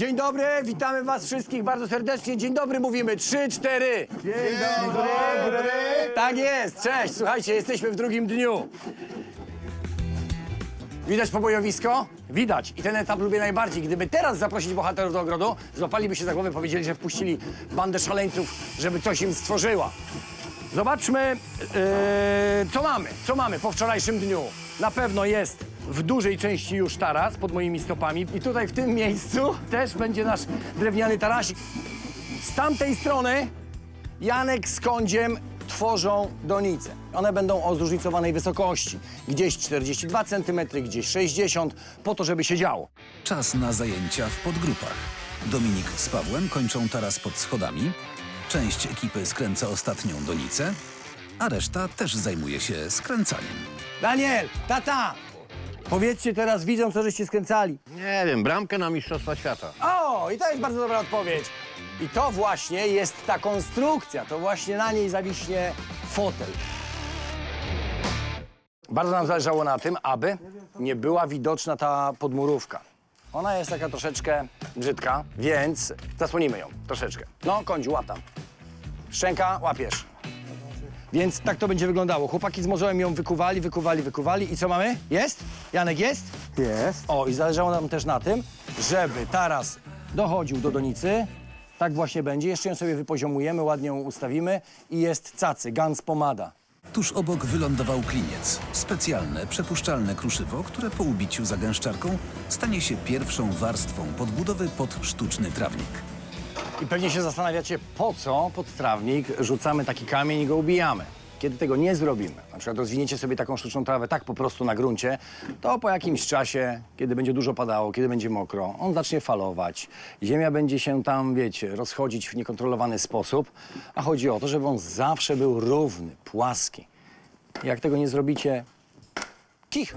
Dzień dobry, witamy was wszystkich bardzo serdecznie. Dzień dobry mówimy. Trzy, cztery. Dzień dobry. Tak jest, cześć. Słuchajcie, jesteśmy w drugim dniu. Widać pobojowisko? Widać. I ten etap lubię najbardziej. Gdyby teraz zaprosić bohaterów do ogrodu, złapaliby się za głowę, powiedzieli, że wpuścili bandę szaleńców, żeby coś im stworzyła. Zobaczmy, yy, co mamy. Co mamy po wczorajszym dniu. Na pewno jest w dużej części już taras pod moimi stopami. I tutaj w tym miejscu też będzie nasz drewniany tarasik. Z tamtej strony Janek z Kądziem tworzą donice. One będą o zróżnicowanej wysokości. Gdzieś 42 cm, gdzieś 60, po to, żeby się działo. Czas na zajęcia w podgrupach. Dominik z Pawłem kończą taras pod schodami. Część ekipy skręca ostatnią donicę, a reszta też zajmuje się skręcaniem. Daniel, tata! Powiedzcie teraz widzom, co żeście skręcali. Nie wiem, bramkę na Mistrzostwa Świata. O, i to jest bardzo dobra odpowiedź. I to właśnie jest ta konstrukcja, to właśnie na niej zawiśnie fotel. Bardzo nam zależało na tym, aby nie była widoczna ta podmurówka. Ona jest taka troszeczkę brzydka, więc zasłonimy ją troszeczkę. No, kądziu, łap tam. Szczęka, łapiesz. Więc tak to będzie wyglądało. Chłopaki z Mozołem ją wykuwali, wykuwali, wykuwali. I co mamy? Jest? Janek jest? Jest. O, i zależało nam też na tym, żeby taras dochodził do donicy. Tak właśnie będzie. Jeszcze ją sobie wypoziomujemy, ładnie ją ustawimy i jest cacy, gans pomada. Tuż obok wylądował kliniec. Specjalne, przepuszczalne kruszywo, które po ubiciu zagęszczarką stanie się pierwszą warstwą podbudowy pod sztuczny trawnik. I pewnie się zastanawiacie, po co pod trawnik rzucamy taki kamień i go ubijamy. Kiedy tego nie zrobimy, na przykład rozwiniecie sobie taką sztuczną trawę tak po prostu na gruncie, to po jakimś czasie, kiedy będzie dużo padało, kiedy będzie mokro, on zacznie falować. Ziemia będzie się tam, wiecie, rozchodzić w niekontrolowany sposób, a chodzi o to, żeby on zawsze był równy, płaski. Jak tego nie zrobicie, cicho.